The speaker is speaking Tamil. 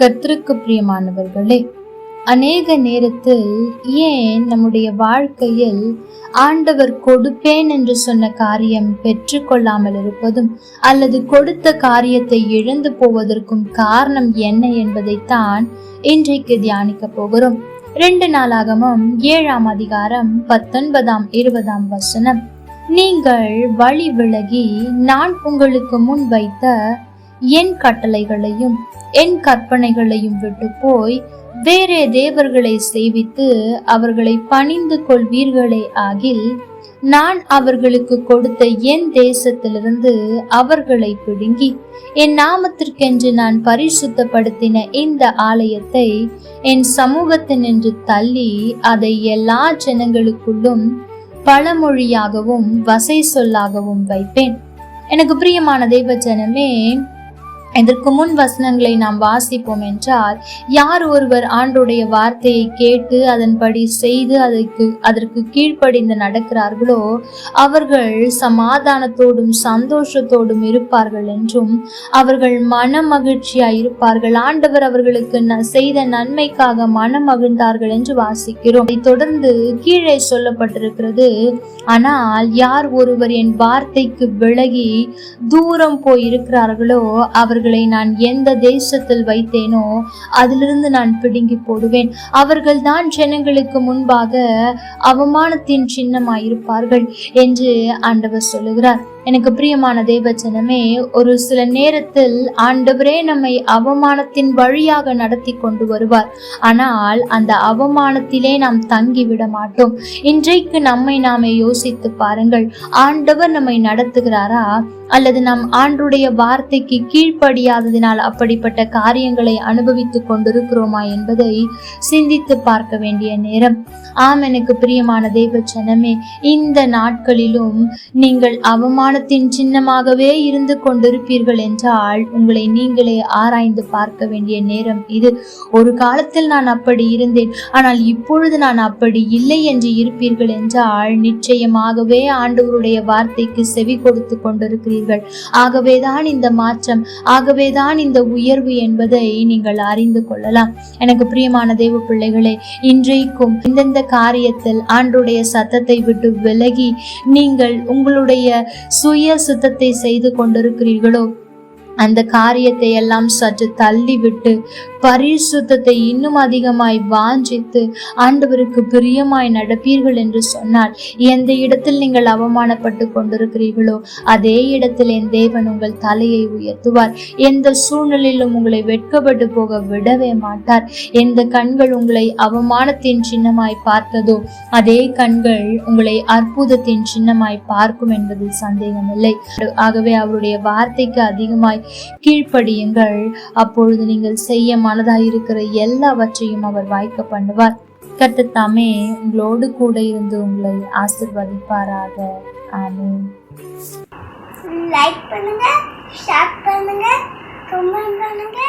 கர்த்தருக்கு பிரியமானவர்களே அநேக நேரத்தில் ஏன் நம்முடைய வாழ்க்கையில் ஆண்டவர் கொடுப்பேன் என்று சொன்ன காரியம் பெற்றுக்கொள்ளாமல் இருப்பதும் அல்லது கொடுத்த காரியத்தை இழந்து போவதற்கும் காரணம் என்ன என்பதைத்தான் இன்றைக்கு தியானிக்க போகிறோம். ரெண்டு நாளாகமும் ஏழாம் அதிகாரம் பத்தொன்பதாம் இருபதாம் வசனம். நீங்கள் வழி விலகி நான் உங்களுக்கு முன் வைத்த என் கட்டளைகளையும் என் கற்பனைகளையும் விட்டு போய் வேறே தேவர்களை சேவித்து அவர்களை பணிந்து கொள்வீர்களே ஆகில் நான் அவர்களுக்கு கொடுத்த என் தேசத்திலிருந்து அவர்களை பிடுங்கி என் நாமத்திற்கென்று நான் பரிசுத்தப்படுத்தின இந்த ஆலயத்தை என் சமூகத்தினின்று தள்ளி அதை எல்லா ஜனங்களுக்குள்ளும் பழமொழியாகவும் வசை சொல்லாகவும் வைப்பேன். எனக்கு பிரியமான தெய்வ ஜனமே இதற்கு முன் வசனங்களை நாம் வாசிப்போம் என்றால் யார் ஒருவர் ஆண்டுடைய வார்த்தையை கேட்டு அதன்படி செய்து அதற்கு அதற்கு கீழ்ப்படிந்து நடக்கிறார்களோ அவர்கள் சமாதானத்தோடும் சந்தோஷத்தோடும் இருப்பார்கள் என்றும் அவர்கள் மன மகிழ்ச்சியாய் இருப்பார்கள். ஆண்டவர் அவர்களுக்கு ந- செய்த நன்மைக்காக மனம் மகிழ்ந்தார்கள் என்று வாசிக்கிறோம். இதை தொடர்ந்து கீழே சொல்லப்பட்டிருக்கிறது ஆனால் யார் ஒருவர் என் வார்த்தைக்கு விலகி தூரம் போய் இருக்கிறார்களோ அவர்களை நான் எந்த தேசத்தில் வைத்தேனோ அதிலிருந்து நான் பிடுங்கி போடுவேன். அவர்கள் தான் ஜனங்களுக்கு முன்பாக அவமானத்தின் சின்னமாயிருப்பார்கள் என்று ஆண்டவர் சொல்லுகிறார். எனக்கு பிரியமான தேவச்சனமே ஒரு சில நேரத்தில் ஆண்டவரே நம்மை அவமானத்தின் வழியாக நடத்தி கொண்டு வருவார். ஆனால் அந்த அவமானத்திலே நாம் தங்கி விட மாட்டோம். இன்றைக்கு நம்மை நாமே யோசித்து பாருங்கள் ஆண்டவர் நம்மை நடத்துகிறாரா? அல்லது நாம் ஆண்டுடைய வார்த்தைக்கு கீழ்ப்படியாததினால் அப்படிப்பட்ட காரியங்களை அனுபவித்துக் கொண்டிருக்கிறோமா என்பதை சிந்தித்து பார்க்க வேண்டிய நேரம். ஆம் எனக்கு பிரியமான தேவச்சனமே இந்த நாட்களிலும் நீங்கள் அவமானத்தின் சின்னமாகவே இருந்து கொண்டிருப்பீர்கள் என்றால் உங்களை நீங்களே ஆராய்ந்து பார்க்க வேண்டிய நேரம் இது. ஒரு காலத்தில் நான் அப்படி இருந்தேன். ஆனால் இப்பொழுது நான் அப்படி இல்லை என்று இருப்பீர்கள் என்றால் நிச்சயமாகவே ஆண்டவருடைய வார்த்தைக்கு செவி கொடுத்து கொண்டிருக்கிறீர்கள். ஆகவேதான் இந்த மாற்றம் ஆகவேதான் இந்த உயர்வு என்பதை நீங்கள் அறிந்து கொள்ளலாம். எனக்கு பிரியமான தேவ பிள்ளைகளே இன்றைக்கும் இந்தந்த காரியத்தில் ஆண்டுடைய சத்தத்தை விட்டு விலகி நீங்கள் உங்களுடைய சுய சுத்தத்தை செய்து கொண்டிருக்கிறீர்களோ? அந்த காரியத்தை எல்லாம் சற்று தள்ளிவிட்டு பரிசுத்தத்தை இன்னும் அதிகமாய் வாஞ்சித்து ஆண்டவருக்கு பிரியமாய் நடப்பீர்கள் என்று சொன்னால் எந்த இடத்தில் நீங்கள் அவமானப்பட்டு கொண்டிருக்கிறீர்களோ அதே இடத்தில் என் தேவன் உங்கள் தலையை உயர்த்துவார். எந்த சூழ்நிலையிலும் உங்களை வெட்கப்பட்டு போக விடவே மாட்டார். எந்த கண்கள் உங்களை அவமானத்தின் சின்னமாய் பார்த்ததோ அதே கண்கள் உங்களை அற்புதத்தின் சின்னமாய் பார்க்கும் என்பதில் சந்தேகமில்லை. ஆகவே அவருடைய வார்த்தைக்கு அதிகமாய் கீழ்ப்படியுங்கள். அப்பொழுது நீங்கள் செய்ய மனதாயிருக்கிற எல்லாவற்றையும் அவர் வாய்க்க பண்ணுவார். கர்த்தர் தாமே உங்களோடு கூட இருந்து உங்களை ஆசிர்வதிப்பாராக. ஆமீன். லைக் பண்ணுங்க ஷேர் பண்ணுங்க கமெண்ட் பண்ணுங்க.